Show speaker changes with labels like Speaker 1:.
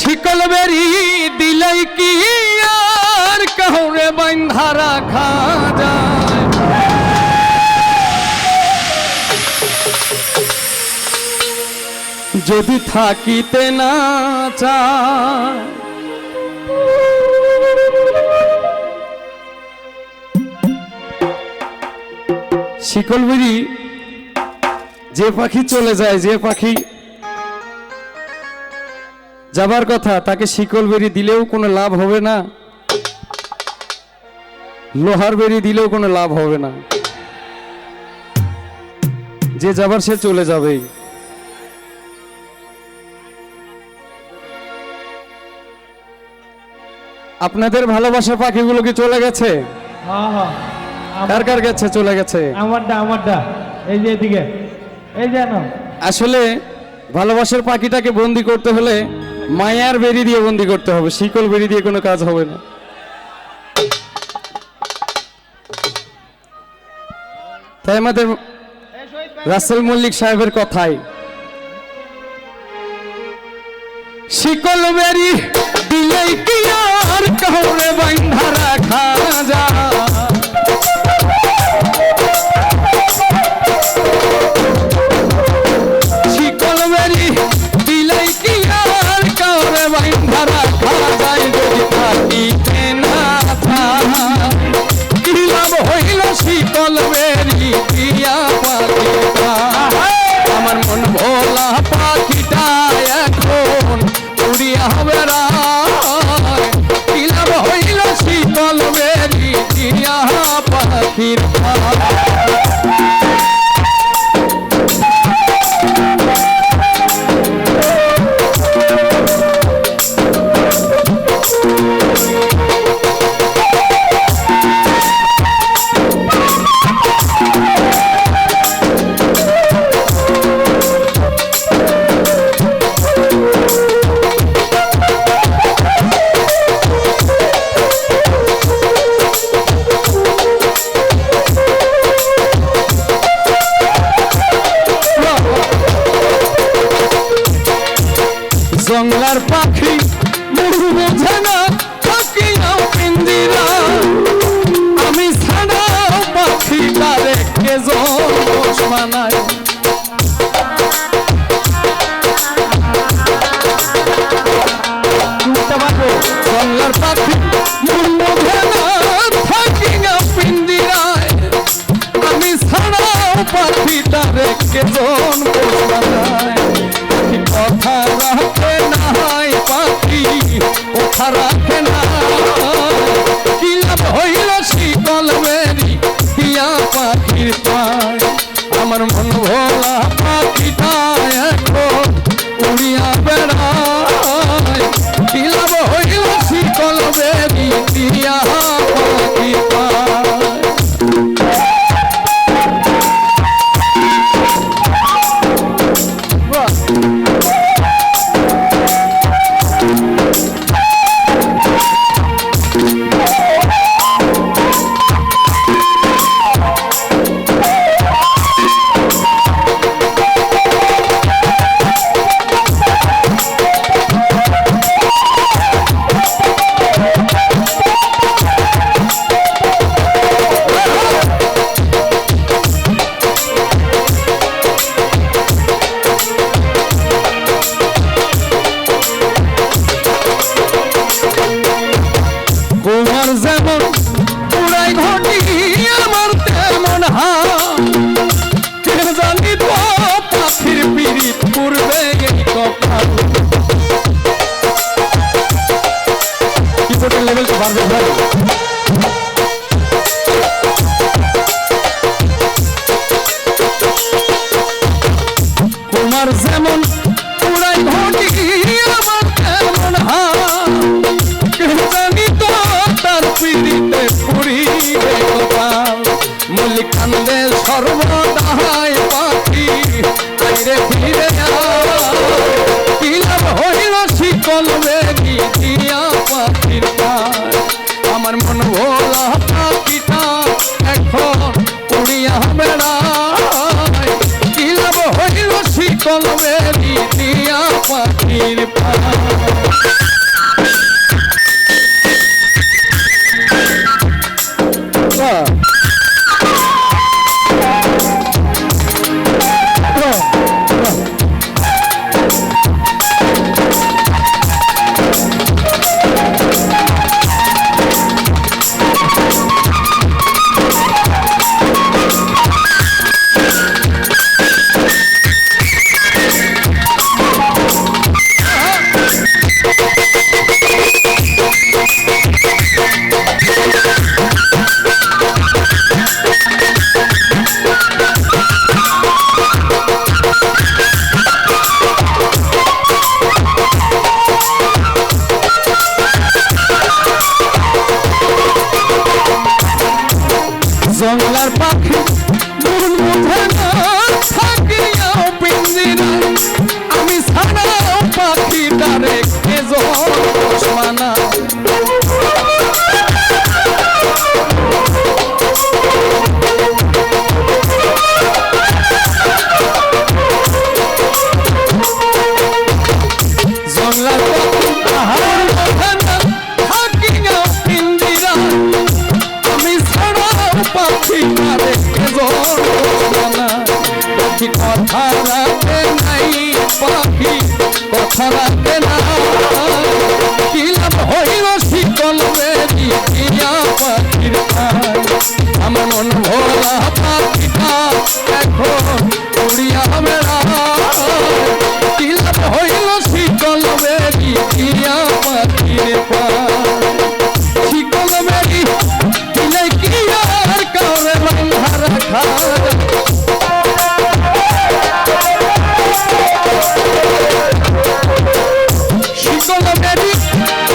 Speaker 1: শিকল বেরি দিলেই কি আর কাহরে বান্ধা রাখা যায়? যদি থাকিতে না চায়, শিকল বেরি, যে পাখি চলে যায়, যে পাখি যাবার কথা তাকে শিকল বেরি দিলেও কোনো লাভ হবে না। লোহার বেরি দিলেও কোনো লাভ হবে না। যে যাবার সে চলে যাবেই। আপনাদের ভালোবাসার পাখিগুলো কি চলে গেছে?
Speaker 2: হ্যাঁ হ্যাঁ।
Speaker 1: কার কার গেছে চলে গেছে?
Speaker 2: আমারটা আমারটা। এই যে এদিকে। এই যে
Speaker 1: আসলে ভালোবাসার পাখিটাকে বন্দি করতে হলে মায়ার বেরি দিয়ে বন্দি করতে হবে, শিকল বেরি দিয়ে কোনো কাজ হবে না। তাই আমাদের রাসেল মল্লিক সাহেবের কথাই, শিকল বেরি দিলেই কি আর কাউরে বান্ধা রাখা যায়। শিকল বেরি দিয়া পাখিটা। আমার মন ভোলা পাখিটা এখন উড়িয়া হবে লাভ হইল শীতল বেরি দিয়া পাখির কে জন যেমন পুরাই ঘটি আমার তেমন হা জানি তো পাখির পিড়িত পূর্বে এই কপাল কিবোর্ডের লেভেল বাড়বে ভাই। তোমার যেমন পিড়িতে পুরিবে কপাল কান্দে সর্বদাহায় পাখি। আইরে ফিরে হইল শিকল বেগি দিয়া পাখির আমার মন ভোলা Bye.